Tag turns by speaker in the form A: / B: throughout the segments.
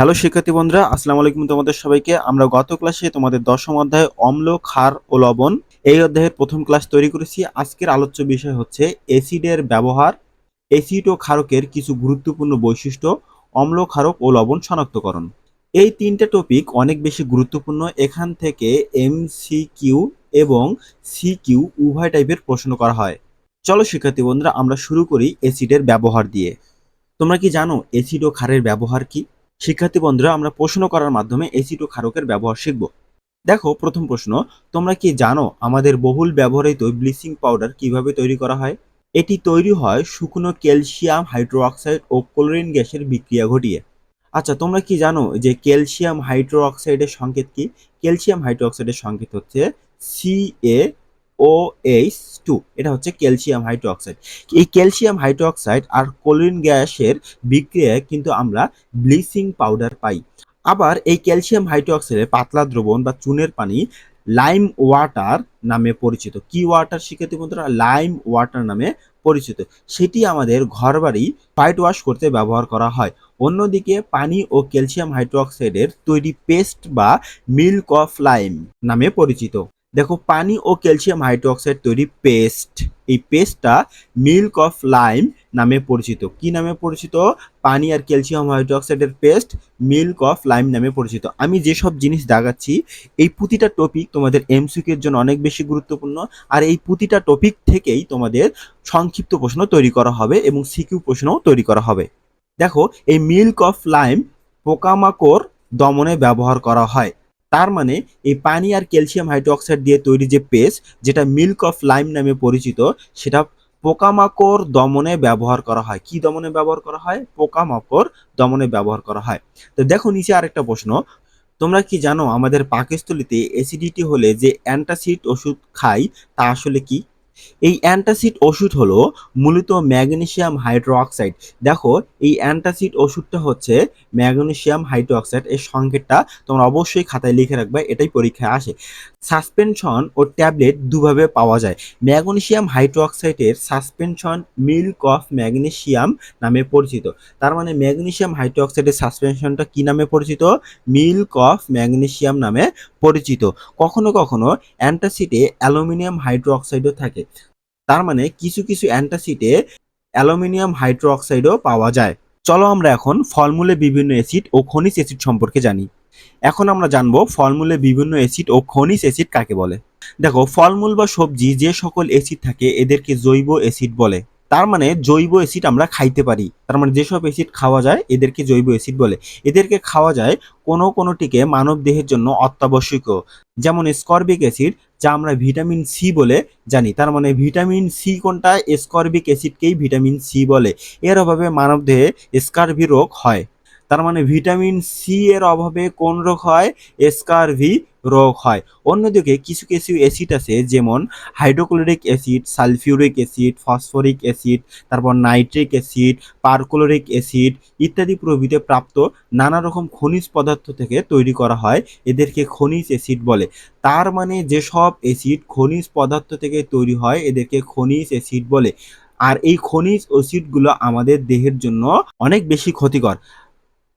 A: Hello শিক্ষার্থী বন্ধুরা, আসসালামু আলাইকুম তোমাদের সবাইকে। আমরা গত ক্লাসে তোমাদের দশম অধ্যায় অম্ল, ক্ষার ও লবণ এই অধ্যায়ের প্রথম ক্লাস তৈরি করেছি। আজকের আলোচ্য বিষয় হচ্ছে অ্যাসিডের ব্যবহার, অ্যাসিড ও ক্ষারকের কিছু গুরুত্বপূর্ণ বৈশিষ্ট্য, অম্ল, ক্ষারক ও লবণ শনাক্তকরণ। এই তিনটে টপিক অনেক বেশি গুরুত্বপূর্ণ। এখান থেকে এমসিকিউ এবং সিকিউ উভয় টাইপের প্রশ্ন করা হয়। চলো শিক্ষার্থী বন্ধুরা, আমরা শুরু করি অ্যাসিডের ব্যবহার দিয়ে। তোমরা কি জানো অ্যাসিড ও ক্ষারের ব্যবহার কি? শিক্ষার্থী বন্ধুরা, আমরা প্রশ্ন করার মাধ্যমে অ্যাসিড ও ক্ষারকের ব্যবহার শিখব। দেখো, প্রথম প্রশ্ন, তোমরা কি জানো আমাদের বহুল ব্যবহৃত ব্লিচিং পাউডার কীভাবে তৈরি করা হয়? এটি তৈরি হয় শুকনো ক্যালসিয়াম হাইড্রোঅক্সাইড ও ক্লোরিন গ্যাসের বিক্রিয়া ঘটিয়ে। আচ্ছা তোমরা কি জানো যে ক্যালসিয়াম হাইড্রোঅক্সাইডের সংকেত কি? ক্যালসিয়াম হাইড্রোঅক্সাইডের সংকেত হচ্ছে C A O H two এটা হচ্ছে ক্যালসিয়াম হাইড্রোঅক্সাইড এই ক্যালসিয়াম হাইড্রোঅক্সাইড আর ক্লোরিন গ্যাসের বিক্রিয়ায় কিন্তু আমরা ব্লিচিং পাউডার পাই। আবার এই ক্যালসিয়াম হাইড্রোঅক্সাইডের পাতলা দ্রবণ বা চুনের পানি লাইম ওয়াটার নামে পরিচিত। কি ওয়াটার শিক্ষার্থী বন্ধুরা? লাইম ওয়াটার নামে পরিচিত। সেটি আমাদের ঘরবাড়ি হোয়াইট ওয়াশ করতে ব্যবহার করা হয়। অন্যদিকে পানি ও ক্যালসিয়াম হাইড্রোঅক্সাইডের তৈরি পেস্ট বা মিল্ক অফ লাইম নামে পরিচিত। দেখো পানি ও ক্যালসিয়াম হাইড্রোঅক্সাইড তৈরি পেস্ট। এই পেস্টটা মিল্ক অফ লাইম নামে পরিচিত। কি নামে পরিচিত? পানি আর ক্যালসিয়াম হাইড্রোক্সাইডের পেস্ট মিল্ক অফ লাইম নামে পরিচিত। আমি যেসব জিনিস দাগাচ্ছি, এই প্রতিটা টপিক তোমাদের এমসিকিউর জন্য অনেক বেশি গুরুত্বপূর্ণ। আর এই প্রতিটা টপিক থেকেই তোমাদের সংক্ষিপ্ত প্রশ্ন তৈরি করা হবে এবং সিকিউ প্রশ্নও তৈরি করা হবে। দেখো, এই মিল্ক অফ লাইম পোকামাকড় দমনে ব্যবহার করা হয়। তার মানে এই পানি আর ক্যালসিয়াম হাইড্রোক্সাইড দিয়ে তৈরি যে পেস্ট, যেটা মিল্ক অফ লাইম নামে পরিচিত, সেটা পোকামাকড় দমনে ব্যবহার করা হয়। কি দমনে ব্যবহার করা হয়? পোকামাকড় দমনে ব্যবহার করা হয়। তো দেখো নিচে আরেকটা প্রশ্ন। তোমরা কি জানো আমাদের পাকস্থলিতে অ্যাসিডিটি হলে যে অ্যান্টাসিড ওষুধ খাই, তা আসলে কি? এই অ্যান্টাসিড ওষুধ হলো মূলত ম্যাগনেসিয়াম হাইড্রোক্সাইড। দেখো, এই অ্যান্টাসিড ওষুধটা হচ্ছে ম্যাগনেসিয়াম হাইড্রোক্সাইড এর সংকেতটা তোমরা অবশ্যই খাতায় লিখে রাখবে, এটাই পরীক্ষায় আসে। সাসপেনশন ও ট্যাবলেট দুভাবে পাওয়া যায়। ম্যাগনেসিয়াম হাইড্রোক্সাইডের সাসপেনশন মিল্ক অফ ম্যাগনেসিয়াম নামে পরিচিত। তার মানে ম্যাগনেসিয়াম হাইড্রোক্সাইডের সাসপেনশনটা কি নামে পরিচিত? মিল্ক অফ ম্যাগনেসিয়াম নামে পরিচিত। কখনো কখনো অ্যান্টাসিডে অ্যালুমিনিয়াম হাইড্রোক্সাইডও থাকে। তার মানে কিছু কিছু অ্যান্টাসিডে অ্যালুমিনিয়াম হাইড্রোক্সাইডও পাওয়া যায়। চলো আমরা এখন ফলমূলে বিভিন্ন অ্যাসিড ও খনিজ অ্যাসিড সম্পর্কে জানি। এখন আমরা জানব ফলমূলে বিভিন্ন অ্যাসিড ও খনিজ অ্যাসিড কাকে বলে। দেখো, ফলমূল বা সবজি যে সকল অ্যাসিড থাকে, এদেরকে জৈব অ্যাসিড বলে। তার মানে জৈব অ্যাসিড আমরা খাইতে পারি। তার মানে যেসব অ্যাসিড খাওয়া যায়, এদেরকে জৈব অ্যাসিড বলে। এদেরকে খাওয়া যায় কোনো কোনোটিকে মানব দেহের জন্য অত্যাবশ্যকীয়। যেমন স্করবিক অ্যাসিড যা আমরা ভিটামিন সি বলে জানি। তার মানে ভিটামিন সি কোনটা? স্কর্বিক অ্যাসিডকেই ভিটামিন সি বলে। এর অভাবে মানবদেহে দেহে স্কারভি রোগ হয়। তার মানে ভিটামিন সি এর অভাবে কোন রোগ হয়? স্কারভি রোগ হয়। অন্যদিকে কিছু কিছু অ্যাসিড আছে, যেমন hydrochloric acid sulphuric acid phosphoric acid তারপর নাইট্রিক অ্যাসিড পারক্লোরিক অ্যাসিড ইত্যাদি প্রভৃতি প্রাপ্ত নানা রকম খনিজ পদার্থ থেকে তৈরি করা হয়। এদেরকে খনিজ অ্যাসিড বলে। তার মানে যেসব অ্যাসিড খনিজ পদার্থ থেকে তৈরি হয়, এদেরকে খনিজ অ্যাসিড বলে। আর এই খনিজ অ্যাসিডগুলো আমাদের দেহের জন্য অনেক বেশি ক্ষতিকর।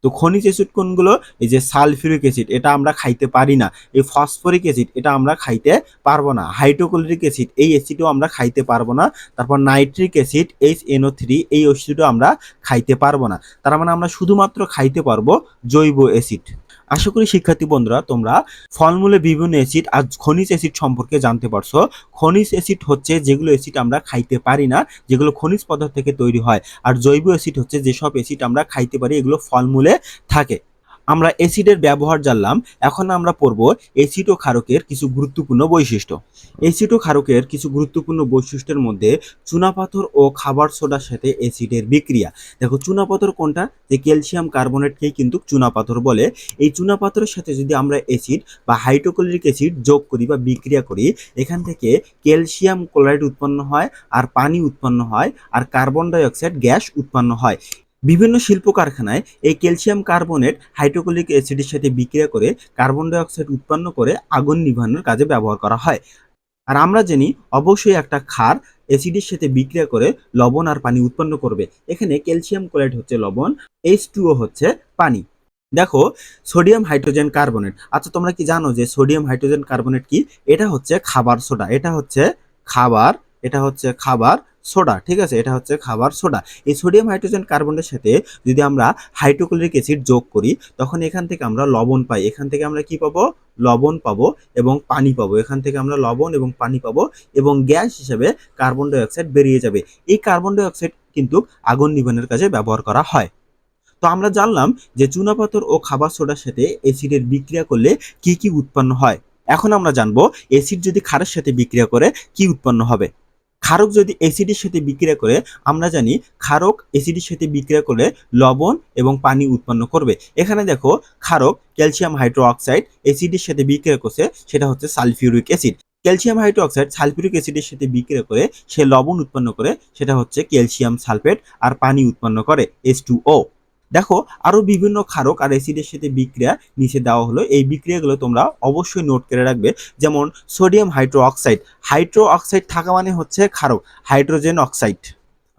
A: তো খনিজ অ্যাসিড কোনগুলো? এই যে সালফিউরিক অ্যাসিড, এটা আমরা খাইতে পারি না। এই ফসফরিক অ্যাসিড, এটা আমরা খাইতে পারব না। হাইড্রোক্লোরিক অ্যাসিড, এই অ্যাসিডও আমরা খাইতে পারব না। তারপর nitric acid H N O three এই অ্যাসিডও আমরা খাইতে পারব না। তার মানে আমরা শুধুমাত্র খাইতে পারব জৈব অ্যাসিড। আশা করি শিক্ষার্থী বন্ধুরা, তোমরা ফলমূলে বিভিন্ন অ্যাসিড আর খনিজ অ্যাসিড সম্পর্কে জানতে পারছ। খনিজ অ্যাসিড হচ্ছে যেগুলো অ্যাসিড আমরা খাইতে পারি না, যেগুলো খনিজ পদার্থ থেকে তৈরি হয়। আর জৈব অ্যাসিড হচ্ছে যেসব অ্যাসিড আমরা খাইতে পারি, এগুলো ফলমূলে থাকে। আমরা অ্যাসিডের ব্যবহার জানলাম, এখন আমরা পড়ব অ্যাসিড ক্ষারকের কিছু গুরুত্বপূর্ণ বৈশিষ্ট্য। অ্যাসিড ক্ষারকের কিছু গুরুত্বপূর্ণ বৈশিষ্ট্যের মধ্যে চুনাপাথর ও খাবার সোডার সাথে অ্যাসিডের বিক্রিয়া। দেখো চুনাপাথর কোনটা? যে ক্যালসিয়াম কার্বনেটকেই কিন্তু চুনাপাথর বলে। এই চুনাপাথরের সাথে যদি আমরা অ্যাসিড বা হাইড্রোক্লোরিক অ্যাসিড যোগ করি বা বিক্রিয়া করি, এখান থেকে ক্যালসিয়াম ক্লোরাইড উৎপন্ন হয় আর পানি উৎপন্ন হয় আর কার্বন ডাইঅক্সাইড গ্যাস উৎপন্ন হয়। বিভিন্ন শিল্প কারখানায় এই ক্যালসিয়াম কার্বনেট হাইড্রোক্লোরিক অ্যাসিডের সাথে বিক্রিয়া করে কার্বন ডাইঅক্সাইড উৎপন্ন করে আগুন নিভানোর কাজে ব্যবহার করা হয়। আর আমরা জানি অবশ্যই একটা ক্ষার অ্যাসিডের সাথে বিক্রিয়া করে লবণ আর পানি উৎপন্ন করবে। এখানে ক্যালসিয়াম ক্লোরাইড হচ্ছে লবণ এইচ টুও হচ্ছে পানি। দেখো, সোডিয়াম হাইড্রোজেন কার্বনেট। আচ্ছা তোমরা কি জানো যে সোডিয়াম হাইড্রোজেন কার্বনেট কি? এটা হচ্ছে খাবার সোডা, এটা হচ্ছে খাবার, এটা হচ্ছে খাবার সোডা, ঠিক আছে? এটা হচ্ছে খাবার সোডা। এই সোডিয়াম হাইড্রোজেন কার্বনের সাথে যদি আমরা হাইড্রোক্লোরিক অ্যাসিড যোগ করি, তখন এখান থেকে আমরা লবণ পাই। এখান থেকে আমরা কি পাবো? লবণ পাবো এবং পানি পাবো। এখান থেকে আমরা লবণ এবং পানি পাবো এবং গ্যাস হিসেবে কার্বন ডাইঅক্সাইড বেরিয়ে যাবে। এই কার্বন ডাইঅক্সাইড কিন্তু আগুন নিবানের কাজে ব্যবহার করা হয়। তো আমরা জানলাম যে চুনাপাথর ও খাবার সোডার সাথে অ্যাসিডের বিক্রিয়া করলে কি কি উৎপন্ন হয়। এখন আমরা জানব অ্যাসিড যদি খারের সাথে বিক্রিয়া করে, কি উৎপন্ন হবে? ক্ষারক যদি অ্যাসিডের সাথে বিক্রিয়া করে, আমরা জানি ক্ষারক অ্যাসিডের সাথে বিক্রিয়া করে লবণ এবং পানি উৎপন্ন করবে। এখানে দেখো ক্ষারক ক্যালসিয়াম হাইড্রোঅক্সাইড অ্যাসিডের সাথে বিক্রিয়া করছে, সেটা হচ্ছে sulphuric acid. Calcium hydroxide sulphuric অ্যাসিডের সাথে বিক্রিয়া করে, সে লবণ উৎপন্ন করে, সেটা হচ্ছে ক্যালসিয়াম সালফেট আর পানি উৎপন্ন করে এইচ টু ও দেখো আরও বিভিন্ন ক্ষারক আর অ্যাসিডের সাথে বিক্রিয়া নিচে দেওয়া হলো। এই বিক্রিয়াগুলো তোমরা অবশ্যই নোট করে রাখবে। যেমন sodium hydroxide hydroxide থাকা মানে হচ্ছে ক্ষারক। হাইড্রোজেন অক্সাইড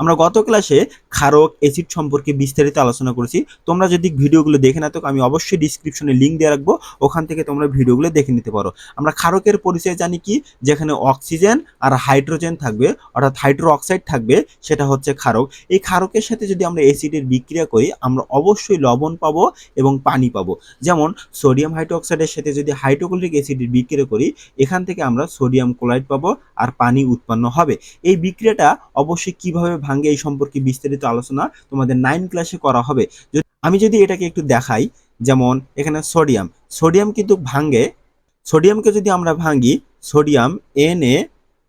A: আমরা গত ক্লাসে ক্ষারক অ্যাসিড সম্পর্কে বিস্তারিত আলোচনা করেছি। তোমরা যদি ভিডিওগুলো দেখে না থাকো, আমি অবশ্যই ডিসক্রিপশনে লিঙ্ক দিয়ে রাখব। ওখান থেকে তোমরা ভিডিওগুলো দেখে নিতে পারো। আমরা ক্ষারকের পরিচয় জানি কি? যেখানে অক্সিজেন আর হাইড্রোজেন থাকবে, অর্থাৎ হাইড্রো অক্সাইড থাকবে, সেটা হচ্ছে ক্ষারক। এই ক্ষারকের সাথে যদি আমরা অ্যাসিডের বিক্রিয়া করি, আমরা অবশ্যই লবণ পাবো এবং পানি পাবো। যেমন সোডিয়াম হাইড্রোক্সাইডের সাথে যদি হাইড্রোক্লোরিক অ্যাসিডের বিক্রিয়া করি, এখান থেকে আমরা সোডিয়াম ক্লোরাইড পাবো আর পানি উৎপন্ন হবে। এই বিক্রিয়াটা অবশ্যই কীভাবে ভাঙে এই সম্পর্কে বিস্তারিত আলোচনা তোমাদের নাইন ক্লাসে করা হবে। আমি যদি এটাকে একটু দেখাই, যেমন এখানে সোডিয়াম সোডিয়াম কিন্তু ভাঙ্গে। সোডিয়ামকে যদি আমরা ভাঙ্গি সোডিয়াম এন এ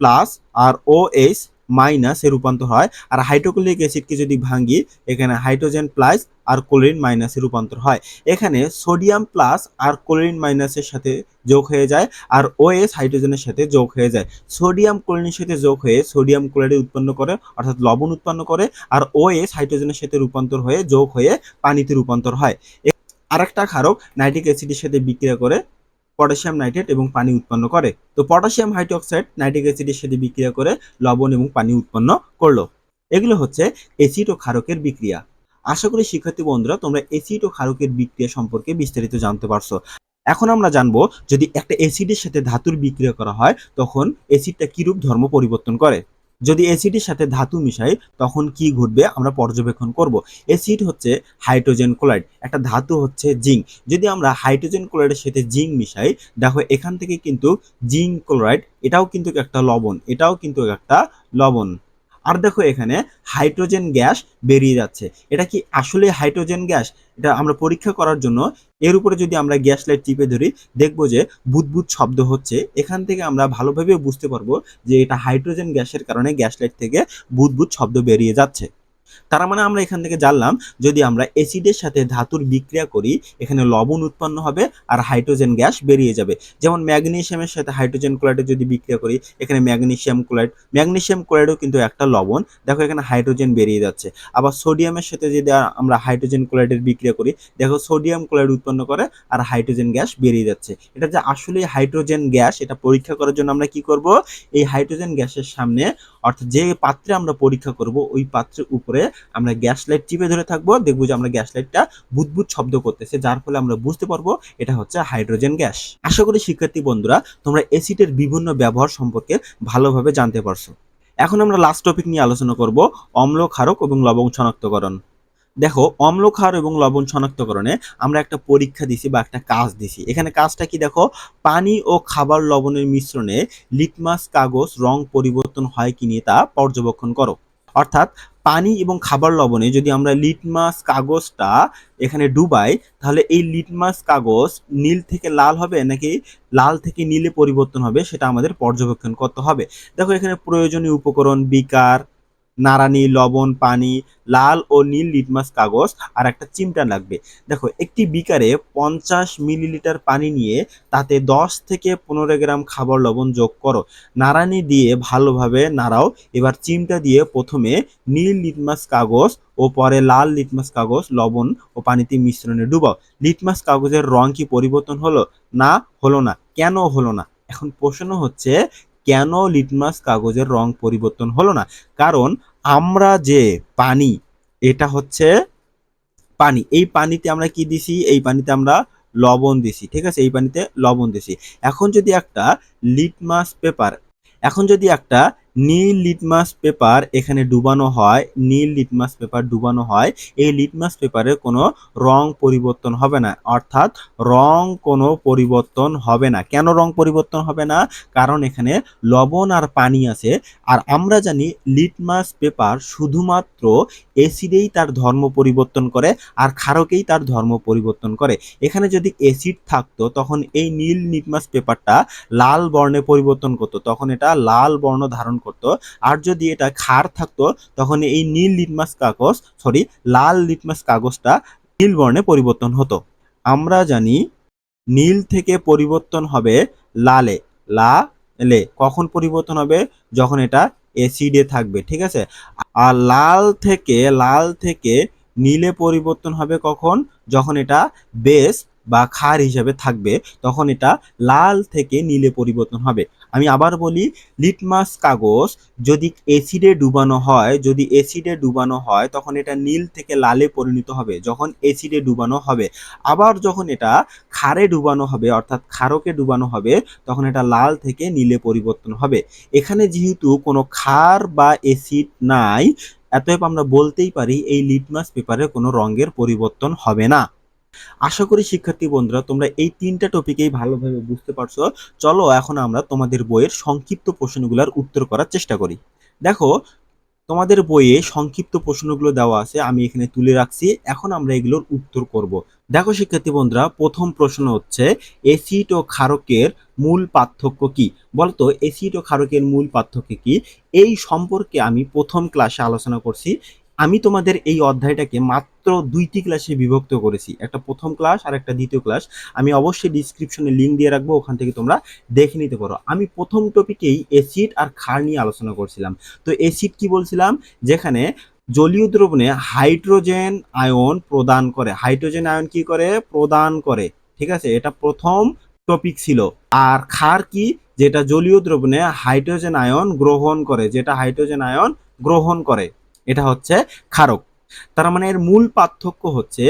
A: প্লাস আর ও এইচ মাইনাসে রূপান্তর হয় আর হাইড্রোক্লোরিক অ্যাসিডকে যদি ভাঙি, এখানে হাইড্রোজেন প্লাস আর ক্লোরিন মাইনাসে রূপান্তর হয়। এখানে সোডিয়াম প্লাস আর ক্লোরিন মাইনাসের সাথে যোগ হয়ে যায় আর ওএস হাইড্রোজেনের সাথে যোগ হয়ে যায়। সোডিয়াম ক্লোরিনের সাথে যোগ হয়ে সোডিয়াম ক্লোরাইড উৎপন্ন করে, অর্থাৎ লবণ উৎপন্ন করে আর ওএস হাইড্রোজেনের সাথে রূপান্তর হয়ে যোগ হয়ে পানিতে রূপান্তর হয়। আরেকটা ক্ষারক নাইট্রিক অ্যাসিডের সাথে বিক্রিয়া করে পটাশিয়াম নাইট্রেট এবং পানি উৎপন্ন করে। তো পটাশিয়াম হাইড্রোক্সাইড নাইট্রিক অ্যাসিডের সাথে বিক্রিয়া করে লবণ এবং পানি উৎপন্ন করল। এগুলো হচ্ছে অ্যাসিড ও ক্ষারকের বিক্রিয়া। আশা করি শিক্ষার্থী বন্ধুরা, তোমরা অ্যাসিড ও ক্ষারকের বিক্রিয়া সম্পর্কে বিস্তারিত জানতে পারছ। এখন আমরা জানব, যদি একটা অ্যাসিডের সাথে ধাতুর বিক্রিয়া করা হয়, তখন অ্যাসিডটা কিরূপ ধর্ম পরিবর্তন করে? যদি অ্যাসিডের সাথে ধাতু মিশাই, তখন কি ঘটবে? আমরা পর্যবেক্ষণ করব। অ্যাসিড হচ্ছে হাইড্রোজেন ক্লোরাইড একটা ধাতু হচ্ছে জিঙ্ক যদি আমরা হাইড্রোজেন ক্লোরাইডের সাথে জিঙ্ক মিশাই, দেখো এখান থেকে কিন্তু জিঙ্ক ক্লোরাইড এটাও কিন্তু একটা লবণ, এটাও কিন্তু একটা লবণ। আর দেখো এখানে হাইড্রোজেন গ্যাস বেরিয়ে যাচ্ছে। এটা কি আসলে হাইড্রোজেন গ্যাস? এটা আমরা পরীক্ষা করার জন্য এর উপরে যদি আমরা গ্যাস লাইট টিপে ধরি, দেখব যে বুদবুদ শব্দ হচ্ছে। এখান থেকে আমরা ভালোভাবে বুঝতে পারব যে এটা হাইড্রোজেন গ্যাসের কারণে গ্যাস লাইট থেকে বুদবুদ শব্দ বেরিয়ে যাচ্ছে। তার মানে আমরা এখান থেকে জানলাম, যদি আমরা অ্যাসিডের সাথে ধাতুর বিক্রিয়া করি, এখানে লবণ উৎপন্ন হবে আর হাইড্রোজেন গ্যাস বেরিয়ে যাবে। যেমন ম্যাগনেসিয়ামের সাথে হাইড্রোজেন ক্লোরাইডের যদি বিক্রিয়া করি, এখানে ম্যাগনেসিয়াম ক্লোরাইড ম্যাগনেসিয়াম ক্লোরাইডও কিন্তু একটা লবণ। দেখো এখানে হাইড্রোজেন বেরিয়ে যাচ্ছে। আবার সোডিয়ামের সাথে যদি আমরা হাইড্রোজেন ক্লোরাইডের বিক্রিয়া করি, দেখো সোডিয়াম ক্লোরাইড উৎপন্ন করে আর হাইড্রোজেন গ্যাস বেরিয়ে যাচ্ছে। এটা যে আসলে হাইড্রোজেন গ্যাস এটা পরীক্ষা করার জন্য আমরা কি করব? এই হাইড্রোজেন গ্যাসের সামনে, অর্থাৎ যে পাত্রে আমরা পরীক্ষা করব, ওই পাত্রের উপরে আমরা গ্যাস লাইট চিপে ধরে থাকব, দেখব যে আমরা গ্যাস লাইটটা বুদবুদ শব্দ করতেছে, যার ফলে আমরা বুঝতে পারব এটা হচ্ছে হাইড্রোজেন গ্যাস। আশা করি শিক্ষার্থী বন্ধুরা, তোমরা অ্যাসিডের বিভিন্ন ব্যবহার সম্পর্কে ভালোভাবে জানতে পারছ। এখন আমরা লাস্ট টপিক নিয়ে আলোচনা করব, অম্ল ক্ষারক এবং লবণ শনাক্তকরণ। দেখো, অম্ল ক্ষার এবং লবণ শনাক্তকরণে আমরা একটা পরীক্ষা দিছি বা একটা কাজ দিছি। এখানে কাজটা কি দেখো, পানি ও খাবার লবণের মিশ্রণে লিটমাস কাগজ রং পরিবর্তন হয় কি নিয়ে তা পর্যবেক্ষণ করো। অর্থাৎ পানি এবং খাবার লবণে যদি আমরা লিটমাস কাগজটা এখানে ডুবাই, তাহলে এই লিটমাস কাগজ নীল থেকে লাল হবে নাকি লাল থেকে নীলে পরিবর্তন হবে সেটা আমাদের পর্যবেক্ষণ করতে হবে। দেখো এখানে প্রয়োজনীয় উপকরণ, বিকার নারানি লবণ, পানি, লাল ও নীল লিটমাস কাগজ আর একটা চিমটা লাগবে। দেখো, একটি বিকারে পঞ্চাশ মিলিলিটার পানি নিয়ে তাতে দশ থেকে পনেরো গ্রাম খাবার লবণ যোগ করো। নাড়ানি দিয়ে ভালোভাবে নাড়াও। এবার চিমটা দিয়ে প্রথমে নীল লিটমাস কাগজ ও পরে লাল লিটমাস কাগজ, লবণ ও পানিতে মিশ্রণে ডুবাও। লিটমাস কাগজের রং কি পরিবর্তন হলো? না হলো না। কেন হলো না? এখন প্রশ্ন হচ্ছে কেন লিটমাস কাগজের রং পরিবর্তন হলো না? কারণ আমরা যে পানি, এটা হচ্ছে পানি। এই পানিতে আমরা কি দিছি? এই পানিতে আমরা লবণ দিছি, ঠিক আছে? এই পানিতে লবণ দিছি। এখন যদি একটা লিটমাস পেপার, এখন যদি একটা নীল লিটমাস পেপার এখানে ডুবানো হয়, নীল লিটমাস পেপার ডুবানো হয়, এই লিটমাস পেপারের কোনো রং পরিবর্তন হবে না, অর্থাৎ রং কোনো পরিবর্তন হবে না। কেন রং পরিবর্তন হবে না? কারণ এখানে লবণ আর পানি আছে, আর আমরা জানি লিটমাস পেপার শুধুমাত্র অ্যাসিডেই তার ধর্ম পরিবর্তন করে, আর ক্ষারকেই তার ধর্ম পরিবর্তন করে। এখানে যদি অ্যাসিড থাকতো, তখন এই নীল লিটমাস পেপারটা লাল বর্ণে পরিবর্তন করতো, তখন এটা লাল বর্ণ ধারণ করতো, আর যদি এটা খার থাকতো, তখন এই নীল লিটমাস কাগজ সরি লাল লিটমাস কাগজটা নীল বর্ণে পরিবর্তন হতো। আমরা জানি নীল থেকে পরিবর্তন হবে লালে। লা লে কখন পরিবর্তন হবে? যখন এটা অ্যাসিডে থাকবে, ঠিক আছে? আর লাল থেকে লাল থেকে নীলে পরিবর্তন হবে কখন? যখন এটা বেস বা ক্ষার হিসাবে থাকবে, তখন এটা লাল থেকে নীলে পরিবর্তন হবে। আমি আবার বলি, লিটমাস কাগজ যদি অ্যাসিডে ডুবানো হয়, যদি অ্যাসিডে ডুবানো হয়, তখন এটা নীল থেকে লালে পরিণত হবে, যখন অ্যাসিডে ডুবানো হবে। আবার যখন এটা খারে ডুবানো হবে, অর্থাৎ খারকে ডুবানো হবে, তখন এটা লাল থেকে নীলে পরিবর্তন হবে। এখানে যেহেতু কোনো খার বা অ্যাসিড নাই, এতএব আমরা বলতেই পারি এই লিটমাস পেপারে কোনো রঙের পরিবর্তন হবে না। আশা করি শিক্ষার্থী বন্ধুরা, তোমরা এই তিনটা টপিকেই ভালোভাবে বুঝতে পারছ। চলো এখন আমরা তোমাদের বইয়ের সংক্ষিপ্ত প্রশ্নগুলোর উত্তর করার চেষ্টা করি। দেখো, তোমাদের বইয়ে সংক্ষিপ্ত প্রশ্নগুলো দেওয়া আছে, আমি এখানে তুলে রাখছি। এখন আমরা এগুলোর উত্তর করব। দেখো শিক্ষার্থী বন্ধুরা, প্রথম প্রশ্ন হচ্ছে, এসিড ও ক্ষারকের মূল পার্থক্য কি? বলতো, এসিড ও ক্ষারকের মূল পার্থক্য কি? এই সম্পর্কে আমি প্রথম ক্লাসে আলোচনা করছি। আমি তোমাদের এই অধ্যায়টাকে মাত্র দুইটি ক্লাসে বিভক্ত করেছি। একটা প্রথম ক্লাস আর একটা দ্বিতীয় ক্লাস আমি অবশ্যই ডিসক্রিপশনে লিঙ্ক দিয়ে রাখব, ওখান থেকে তোমরা দেখে নিতে পারো। আমি প্রথম টপিকেই অ্যাসিড আর ক্ষার নিয়ে আলোচনা করছিলাম। তো অ্যাসিড কি বলছিলাম? যেখানে জলীয় দ্রবণে হাইড্রোজেন আয়ন প্রদান করে। হাইড্রোজেন আয়ন কি করে? প্রদান করে। ঠিক আছে? এটা প্রথম টপিক ছিল। আর ক্ষার কি? যেটা জলীয় দ্রবণে হাইড্রোজেন আয়ন গ্রহণ করে। যেটা হাইড্রোজেন আয়ন গ্রহণ করে। এটা হচ্ছে ক্ষারক। তার মানে এর মূল পার্থক্য হচ্ছে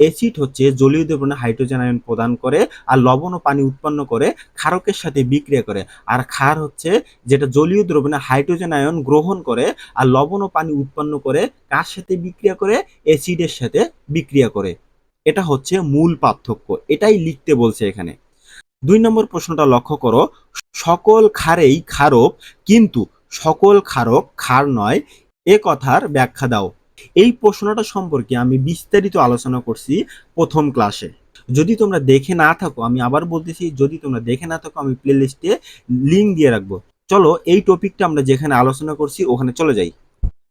A: অ্যাসিড হচ্ছে জলীয় দ্রবণে হাইড্রোজেন আয়ন প্রদান করে আর লবণ ও পানি উৎপন্ন করে, ক্ষারকের সাথে বিক্রিয়া করে। আর ক্ষার হচ্ছে যেটা জলীয় দ্রবণে হাইড্রোজেন আয়ন গ্রহণ করে আর লবণ ও পানি উৎপন্ন করে, কার সাথে বিক্রিয়া করে? অ্যাসিডের সাথে বিক্রিয়া করে। এটা হচ্ছে মূল পার্থক্য। এটাই লিখতে বলছে এখানে। দুই নম্বর প্রশ্নটা লক্ষ্য করো, সকল ক্ষারেই ক্ষারক, কিন্তু সকল ক্ষারক ক্ষার নয় এ কথার ব্যাখ্যা দাও। এই প্রশ্নটা সম্পর্কে আমি বিস্তারিত আলোচনা করছি প্রথম ক্লাসে যদি তোমরা দেখে না থাকো, আমি আবার বলতেছি, যদি তোমরা দেখে না থাকো, আমি প্লেলিস্টে লিঙ্ক দিয়ে রাখব। চলো, এই টপিকটা আমরা যেখানে আলোচনা করছি, ওখানে চলে যাই।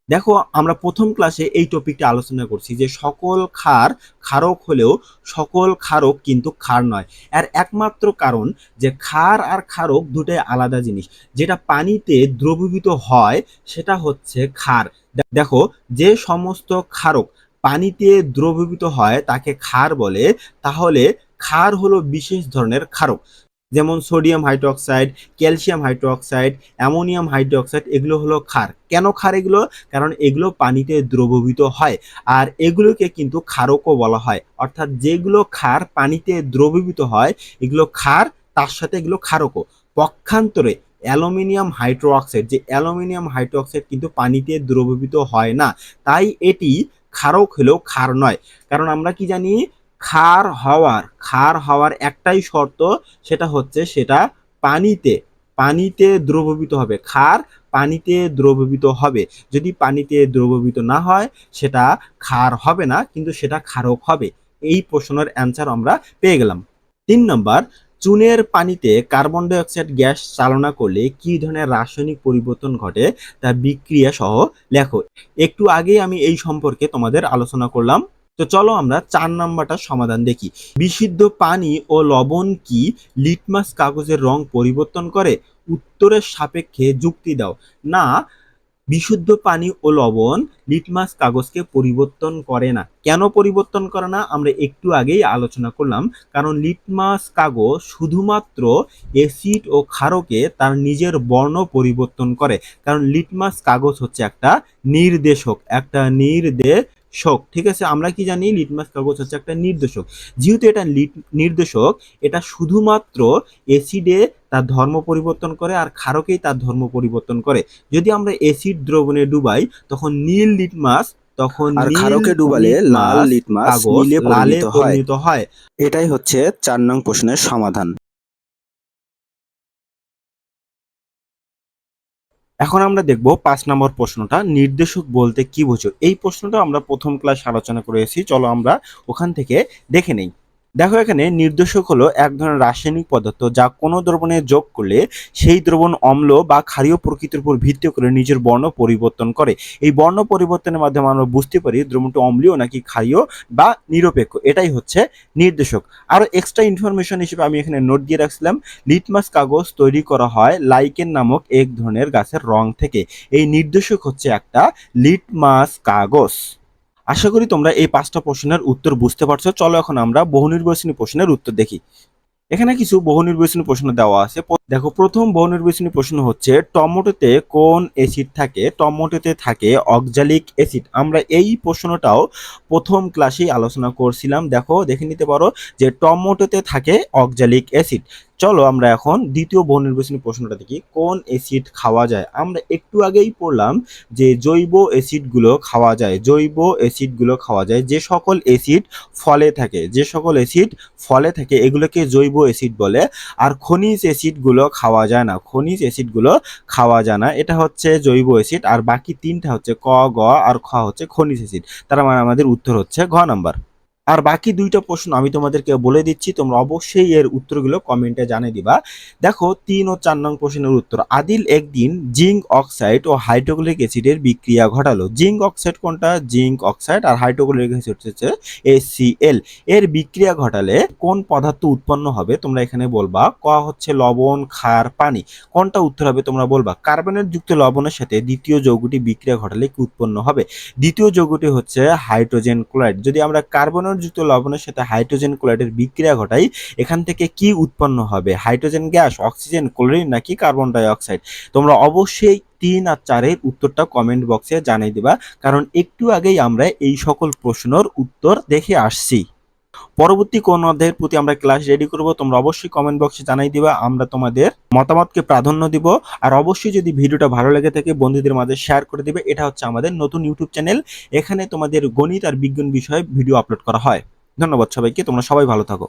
A: দেখো, আমরা প্রথম ক্লাসে এই টপিকটা আলোচনা করছি যে সকল ক্ষার ক্ষারক হলেও সকল ক্ষারক কিন্তু ক্ষার নয়। আর একমাত্র কারণ যে ক্ষার আর ক্ষারক দুটাই আলাদা জিনিস। যেটা পানিতে দ্রবীভূত হয়, সেটা হচ্ছে দে- দেখো, যে সমস্ত ক্ষারক পানিতে দ্রবীভূত হয়, তাকে ক্ষার বলে। তাহলে ক্ষার হলো বিশেষ ধরনের ক্ষারক। যেমন sodium hydroxide, calcium hydroxide, ammonium hydroxide, এগুলো হলো ক্ষার। কেন ক্ষার এগুলো? কারণ এগুলো পানিতে দ্রবীভূত হয় আর এগুলোকে কিন্তু ক্ষারকও বলা হয়। অর্থাৎ যেগুলো ক্ষার পানিতে দ্রবীভূত হয়, এগুলো ক্ষার, তার সাথে এগুলো ক্ষারকও। পক্ষান্তরে অ্যালুমিনিয়াম হাইড্রোক্সাইড, যে অ্যালুমিনিয়াম হাইড্রোক্সাইড কিন্তু পানিতে দ্রবীভূত হয় না, তাই এটি ক্ষারক হলেও ক্ষার নয়। কারণ আমরা কি জানি? ক্ষার হওয়ার ক্ষার হওয়ার একটাই শর্ত সেটা হচ্ছে সেটা পানিতে পানিতে দ্রবীভূত হবে। ক্ষার পানিতে দ্রবীভূত হবে। যদি পানিতে দ্রবীভূত না হয়, সেটা ক্ষার হবে না, কিন্তু সেটা ক্ষারক হবে। এই প্রশ্নের অ্যান্সার আমরা পেয়ে গেলাম। তিন নম্বর, চুনের পানিতে কার্বন ডাইঅক্সাইড গ্যাস চালনা করলে কি ধরনের রাসায়নিক পরিবর্তন ঘটে তা বিক্রিয়া সহ লেখো। একটু আগেই আমি এই সম্পর্কে তোমাদের আলোচনা করলাম। তো চলো আমরা চার নাম্বারটা সমাধান দেখি। বিশুদ্ধ পানি ও লবণ কি লিটমাস কাগজের রং পরিবর্তন করে? উত্তরের সাপেক্ষে যুক্তি দাও। না, বিশুদ্ধ পানি ও লবণ লিটমাস কাগজকে পরিবর্তন করে না। কেন পরিবর্তন করে না? আমরা একটু আগেই আলোচনা করলাম। কারণ লিটমাস কাগজ শুধুমাত্র অ্যাসিড ও ক্ষারকে তার নিজের বর্ণ পরিবর্তন করে। কারণ লিটমাস কাগজ হচ্ছে একটা নির্দেশক একটা নির্দেশক শোক ঠিক আছে? আমরা কি জানি? লিটমাস কাগজ হচ্ছে একটা নির্দেশক। যেহেতু এটা লিট- নির্দেশক এটা শুধুমাত্র অ্যাসিডে তার ধর্ম পরিবর্তন করে আর ক্ষারকেই তার ধর্ম পরিবর্তন করে। যদি আমরা অ্যাসিড দ্রবণে ডুবাই তখন নীল লিটমাস তখন
B: ক্ষারকে ডুবালে লাল লিটমাস নীলে
A: লালে
B: হয়।
A: পরিণত হয়।
B: এটাই হচ্ছে চার নং প্রশ্নের সমাধান।
A: এখন আমরা দেখব পাঁচ নম্বর প্রশ্নটা, নির্দেশক বলতে কি বোঝো? এই প্রশ্নটা আমরা প্রথম ক্লাস আলোচনা করেছি চলো আমরা ওখান থেকে দেখে নেই। দেখো, এখানে নির্দেশক হলো এক ধরনের রাসায়নিক পদার্থ যা কোনো দ্রবণে যোগ করলে সেই দ্রবণ অম্ল বা ক্ষারীয় প্রকৃতির উপর ভিত্তি করে নিজের বর্ণ পরিবর্তন করে। এই বর্ণ পরিবর্তনের মাধ্যমে আমরা বুঝতে পারি দ্রবণটি অম্লীয় নাকি ক্ষারীয় বা নিরপেক্ষ। এটাই হচ্ছে নির্দেশক। আরও এক্সট্রা ইনফরমেশন হিসেবে আমি এখানে নোট দিয়ে রাখছিলাম লিটমাস কাগজ তৈরি করা হয় লাইকেন নামক এক ধরনের গাছের রং থেকে। এই নির্দেশক হচ্ছে একটা লিটমাস কাগজ। আশা করি তোমরা এই পাঁচটা প্রশ্নের উত্তর বুঝতে পারছ। চলো এখন আমরা বহু নির্বাচনী প্রশ্নের উত্তর দেখি। এখানে কিছু বহু নির্বাচনী প্রশ্ন দেওয়া আছে। দেখো, প্রথম বহু নির্বাচনী প্রশ্ন হচ্ছে, টমেটোতে কোন অ্যাসিড থাকে? টমেটোতে থাকে অক্সালিক অ্যাসিড আমরা এই প্রশ্নটাও প্রথম ক্লাসেই আলোচনা করছিলাম। দেখো, দেখে নিতে পারো যে টমেটোতে থাকে অক্সালিক অ্যাসিড চলো আমরা এখন দ্বিতীয় বহু নির্বাচনী প্রশ্নটা দেখি। কোন অ্যাসিড খাওয়া যায়? আমরা একটু আগেই পড়লাম যে জৈব অ্যাসিডগুলো খাওয়া যায়। জৈব অ্যাসিডগুলো খাওয়া যায়। যে সকল অ্যাসিড ফলে থাকে, যে সকল অ্যাসিড ফলে থাকে, এগুলোকে জৈব অ্যাসিড বলে। আর খনিজ অ্যাসিডগুলো খাওয়া যায় না। খনিজ অ্যাসিডগুলো খাওয়া যায় না। এটা হচ্ছে জৈব অ্যাসিড আর বাকি তিনটা হচ্ছে ক, গ আর খ হচ্ছে খনিজ অ্যাসিড তার মানে আমাদের উত্তর হচ্ছে ঘ নাম্বার। আর বাকি দুইটা প্রশ্ন আমি তোমাদেরকে বলে দিচ্ছি, তোমরা অবশ্যই এর উত্তরগুলো কমেন্টে জানিয়ে দিবা। দেখো, তিন ও চার নং প্রশ্নের উত্তর। আদিল একদিন জিঙ্ক অক্সাইড ও হাইড্রোক্লোরিক অ্যাসিডের বিক্রিয়া ঘটালো। জিঙ্ক অক্সাইড কোনটা? জিঙ্ক অক্সাইড আর হাইড্রোক্লোরিক অ্যাসিড হচ্ছে এসিএল এর বিক্রিয়া ঘটালে কোন পদার্থ উৎপন্ন হবে? তোমরা এখানে বলবা, ক হচ্ছে লবণ, ক্ষার, পানি। কোনটা উত্তর হবে তোমরা বলবা? কার্বনের যুক্ত লবণের সাথে দ্বিতীয় যৌগটি বিক্রিয়া ঘটালে কি উৎপন্ন হবে? দ্বিতীয় যৌগটি হচ্ছে হাইড্রোজেন ক্লোরাইড। যদি আমরা কার্বনের যুক্ত লবণের সাথে হাইড্রোজেন ক্লোরাইডের বিক্রিয়া ঘটাই এখান থেকে কি উৎপন্ন হবে? হাইড্রোজেন গ্যাস, অক্সিজেন, ক্লোরিন নাকি কার্বন ডাইঅক্সাইড? তোমরা অবশ্যই তিন আর চারের উত্তরটা কমেন্ট বক্সে জানিয়ে দেবা, কারণ একটু আগেই আমরা এই সকল প্রশ্নের উত্তর দেখে আসছি। পরবর্তী কোন অধ্যায়ের প্রতি আমরা ক্লাস রেডি করব, তোমরা অবশ্যই কমেন্ট বক্সে জানাই দিবা, আমরা তোমাদের মতামতকে প্রাধান্য দিব। আর অবশ্যই যদি ভিডিওটা ভালো লেগে থাকে, বন্ধুদের মাঝে শেয়ার করে দিবে। এটা হচ্ছে আমাদের নতুন ইউটিউব চ্যানেল এখানে তোমাদের গণিত আর বিজ্ঞান বিষয়ে ভিডিও আপলোড করা হয়। ধন্যবাদ সবাইকে, তোমরা সবাই ভালো থাকো।